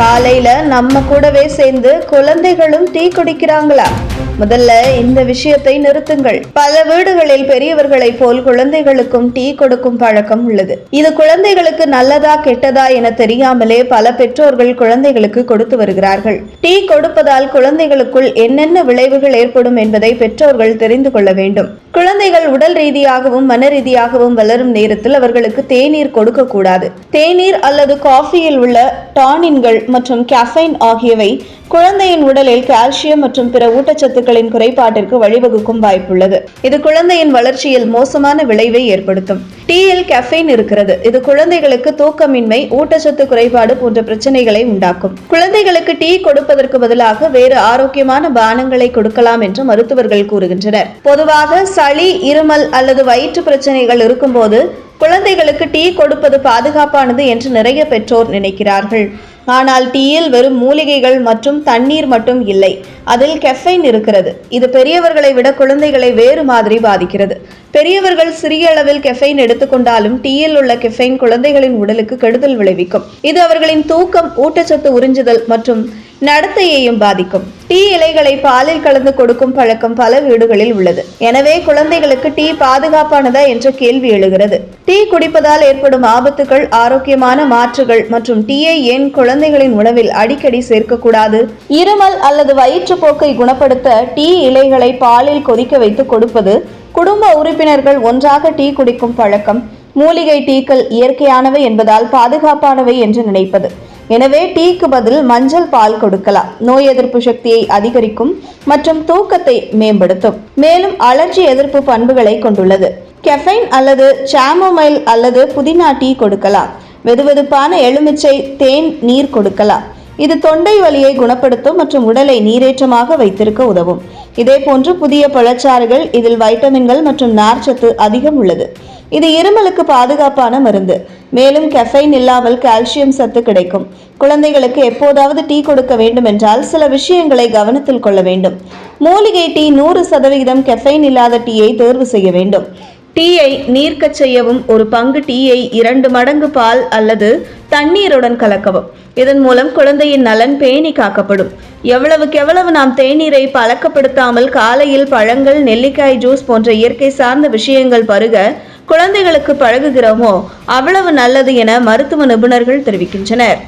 காலையில நம்ம கூடவே சேர்ந்து குழந்தைகளும் டீ குடிக்கிறாங்களா? முதல்ல இந்த விஷயத்தை நிறுத்துங்கள். பல வீடுகளில் பெரியவர்களைப் போல் குழந்தைகளுக்கும் டீ கொடுக்கும் பழக்கம் உள்ளது. இது குழந்தைகளுக்கு நல்லதா கெட்டதா என தெரியாமலே பல பெற்றோர்கள் குழந்தைகளுக்கு கொடுத்து வருகிறார்கள். டீ கொடுப்பதால் குழந்தைகளுக்குள் என்னென்ன விளைவுகள் ஏற்படும் என்பதை பெற்றோர்கள் தெரிந்து கொள்ள வேண்டும். குழந்தைகள் உடல் ரீதியாகவும் மன ரீதியாகவும் வளரும் நேரத்தில் அவர்களுக்கு தேநீர் கொடுக்க கூடாது. தேநீர் அல்லது காஃபியில் உள்ள டானின்கள் மற்றும் கெஃபைன் ஆகியவை குழந்தையின் உடலில் கால்சியம் மற்றும் பிற பொருட்களின் குறைபாட்டிற்கு வழிவகுக்கும் வாய்ப்புள்ளது. இது குழந்தையின் வளர்ச்சியில் மோசமான விளைவை ஏற்படுத்தும். டீயில் கெஃபைன் இருக்கிறது. இது குழந்தைகளுக்கு தூக்கமின்மை ஊட்டச்சத்து குறைபாடு போன்ற பிரச்சனைகளை உண்டாக்கும். குழந்தைகளுக்கு டீ கொடுப்பதற்கு பதிலாக வேறு ஆரோக்கியமான பானங்களை கொடுக்கலாம் என்று மருத்துவர்கள் கூறுகின்றனர். பொதுவாக சளி இருமல் அல்லது வயிற்று பிரச்சனைகள் இருக்கும்போது குழந்தைகளுக்கு டீ கொடுப்பது பாதுகாப்பானது என்று நிறைய பெற்றோர் நினைக்கிறார்கள். ஆனால் டீயில் வெறும் மூலிகைகள் மற்றும் தண்ணீர் மட்டும் இல்லை. அதில் கெஃபைன் இருக்கிறது. இது பெரியவர்களை விட குழந்தைகளை வேறு மாதிரி பாதிக்கிறது. பெரியவர்கள் சிறிய அளவில் கெஃபைன் எடுத்துக்கொண்டாலும் டீயில் உள்ள கெஃபைன் குழந்தைகளின் உடலுக்கு கெடுதல் விளைவிக்கும். இது அவர்களின் தூக்கம் ஊட்டச்சத்து உறிஞ்சுதல் மற்றும் நடத்தையையும் பாதிக்கும். டீ இலைகளை பாலில் கலந்து கொடுக்கும் பழக்கம் பல வீடுகளில் உள்ளது. எனவே குழந்தைகளுக்கு டீ பாதுகாப்பானதா என்ற கேள்வி எழுகிறது. டீ குடிப்பதால் ஏற்படும் ஆபத்துகள் ஆரோக்கியமான மாற்றுகள் மற்றும் டீயை ஏன் குழந்தைகளின் உணவில் அடிக்கடி சேர்க்கக்கூடாது? இருமல் அல்லது வயிற்றுப்போக்கை குணப்படுத்த டீ இலைகளை பாலில் கொதிக்க வைத்து கொடுப்பது குடும்ப உறுப்பினர்கள் ஒன்றாக டீ குடிக்கும் பழக்கம். மூலிகை டீக்கள் இயற்கையானவை என்பதால் பாதுகாப்பானவை என்று நினைப்பது. எனவே டீக்கு பதில் மஞ்சள் பால் கொடுக்கலாம். நோய் எதிர்ப்பு சக்தியை அதிகரிக்கும் மற்றும் தூக்கத்தை மேம்படுத்தும். மேலும் அலர்ஜி எதிர்ப்பு பண்புகளை கொண்டுள்ளது. கெஃபைன் அல்லது சாமோமைல் அல்லது புதினா டீ கொடுக்கலாம். வெதுவெதுப்பான எலுமிச்சை தேன் நீர் கொடுக்கலாம். இது தொண்டை வலியை குணப்படுத்தும் மற்றும் உடலை நீரேற்றமாக வைத்திருக்க உதவும். இதேபோன்று புதிய பழச்சாறுகள் இதில் வைட்டமின்கள் மற்றும் நார்ச்சத்து அதிகம் உள்ளது. இது இருமலுக்கு பாதுகாப்பான மருந்து. மேலும் கெஃபைன் இல்லாமல் கால்சியம் சத்து கிடைக்கும். குழந்தைகளுக்கு எப்போதாவது டீ கொடுக்க வேண்டும் என்றால் சில விஷயங்களை கவனத்தில் கொள்ள வேண்டும். மூலிகை டீ நூறு சதவிகிதம் கெஃபைன் இல்லாத டீயை தேர்வு செய்ய வேண்டும். டீயை நீர்க்கச் செய்யவும் ஒரு பங்கு டீயை இரண்டு மடங்கு பால் அல்லது தண்ணீருடன் கலக்கவும். இதன் மூலம் குழந்தையின் நலன் பேணி காக்கப்படும். எவ்வளவுக்கு எவ்வளவு நாம் தேநீரை பழக்கப்படுத்தாமல் காலையில் பழங்கள் நெல்லிக்காய் ஜூஸ் போன்ற இயற்கை சார்ந்த விஷயங்கள் பருக குழந்தைகளுக்கு பழகுகிறோமோ அவ்வளவு நல்லது என மருத்துவ நிபுணர்கள் தெரிவிக்கின்றனர்.